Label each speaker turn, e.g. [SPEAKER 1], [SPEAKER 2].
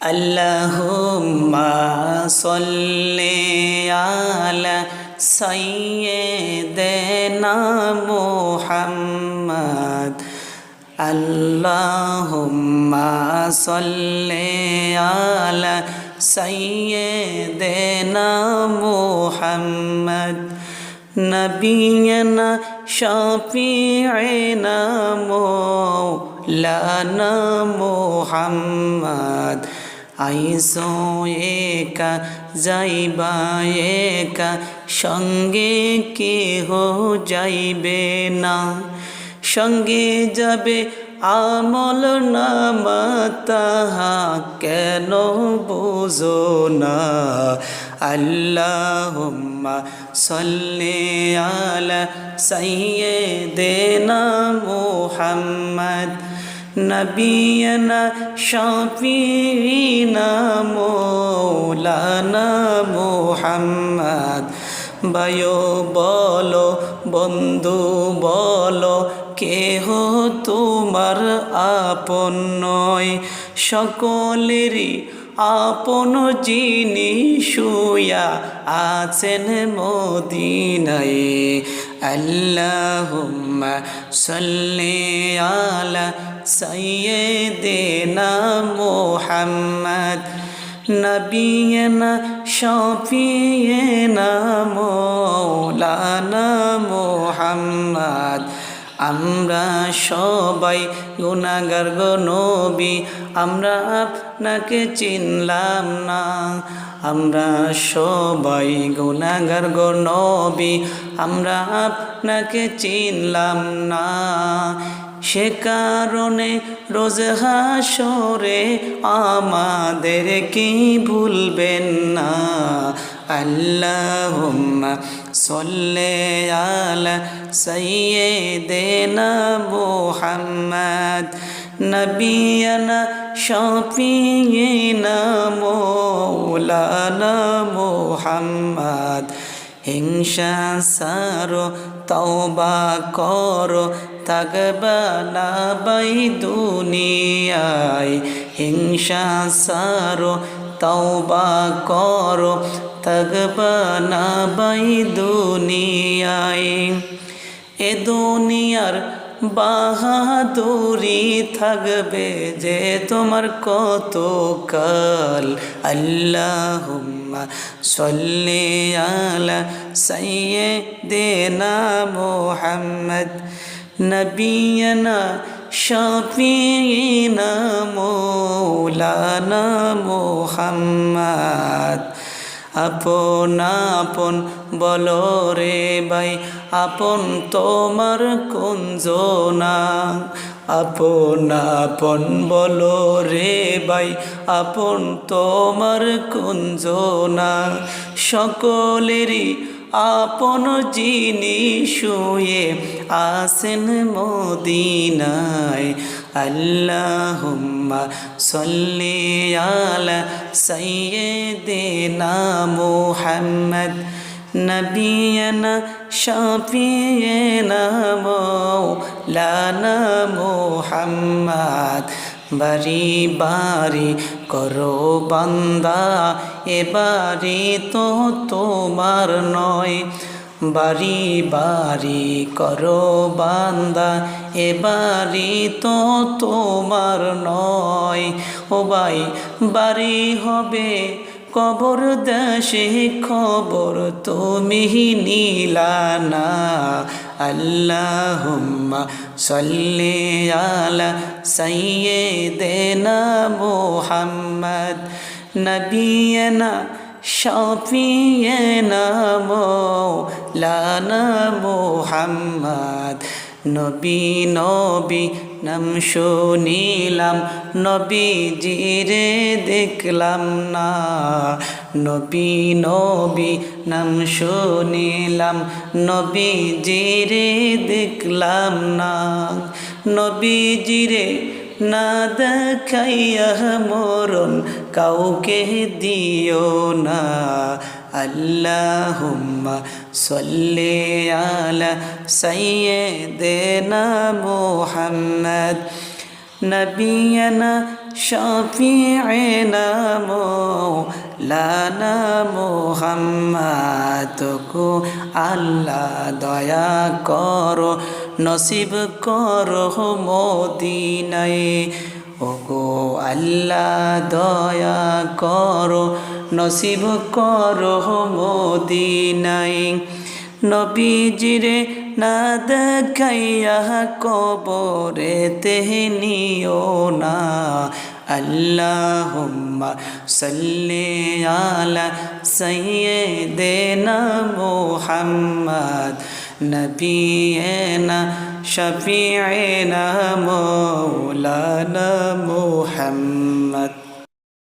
[SPEAKER 1] আল্লাহুম্মা সাল্লি আলা সাইয়্যিদিনা মুহাম্মদ। আল্লাহুম্মা সাল্লি আলা সাইয়্যিদিনা মুহাম্মদ। নবিয়না শাফি'না মৌলানা মুহাম্মদ। আইসো একা, যাইবা একা, সঙ্গে কেহ যাইবে না। সঙ্গে যাবে আমল নামা, তাহা কেন বোঝো না? আল্লাহুম্মা সাল্লি আলা সাইয়্যিদিনা মুহাম্মদ। নবিয়না শাফিনা মৌলানা মুহাম্মদ বায়ো বলো বন্ধু বলো কেহ তোমার আপন নয়। সকলেরই আপন যিনি শুয়া আছেন মদিনায়। আল্লাহুম্মা সাল্লি আলা সাইয়্যিদিনা মুহাম্মদ নবিয়না শফিয়না মৌলানা মুহাম্মদ আমরা সবাই গুণাগার নবী, আমরা আপনাকে চিনলাম না। আমরা সবাই গুণাগার নবী, আমরা আপনাকে চিনলাম না। সে কারণে রোজ হাসরে আমাদের কি ভুলবেন না? আল্লাহুম্মা সল্লে আলা সাইয়্যিদিনা মুহাম্মদ, নবিয়ানা শাফিয়িনা মৌলানা মুহাম্মদ। হিংসা সারো, তওবা করো না বাই দুনিয়ায়। হিংসা সারো, তওবা করো থাকবা না বাই দুনিয়ায়। এ দুনিয়ার বাহাদুরি থাকবে যে তোমার কত কাল আল্লাহুম্মা সল্লি আলা সাইয়্যিদিনা মুহাম্মদ। নবিয়না শাফিনা মৌলানা মুহাম্মদ। আপন আপন বলো রে ভাই, আপন তোমার কুঞ্জনা আপন আপন বলো রে ভাই, আপন তোমার কুঞ্জনা সকলেরই আপন শুয়ে আসেন মদিনায় আল্লাহুম্মা সল্লি আলা সাইয়্যিদিনা মুহাম্মদ, নবিয়না শাফিয়না মৌলানা মুহাম্মদ। বাড়ি বাড়ি করো বান্দা এবারে তো তোমার নয়। বাড়ি বাড়ি করো বান্দা, এ এবারে তো তোমার নয়। ও ভাই, বাড়ি হবে কবর দেশে, খবর তুমি নীলানা আল্লাহুম্মা সল্লি আলা সাইয়ে সাইয়্যিদিনা মুহাম্মদ নবিয়না শাফিয়না মৌলানা মুহাম্মদ। নবী নবী, নাম শুনিলাম নবী জিরে দেখলাম না। নবী নবী, নাম শুনিলাম নবী জিরে দেখলাম না। নবী জিরে না দেখাইয়া মরণ কাউকে দিও না। আল্লাহুম্মা সল্লি আলা সাইয়্যিদিনা মুহাম্মদ। নবিয়না শফিয়না মৌলানা মোহাম্মদ। কো আল্লাহ দয়া করো। নসিব করো মদিনায়। ওগো আল্লাহ, দয়া করো, নসিব করো মদিনায়। নবীজিরে না দেখাইয়া কবরে তেহনিও না। আল্লাহুম্মা সাল্লি আলা সাইয়্যিদিনা মুহাম্মদ। নবিয়না শফিয়না মৌলানা মুহাম্মদ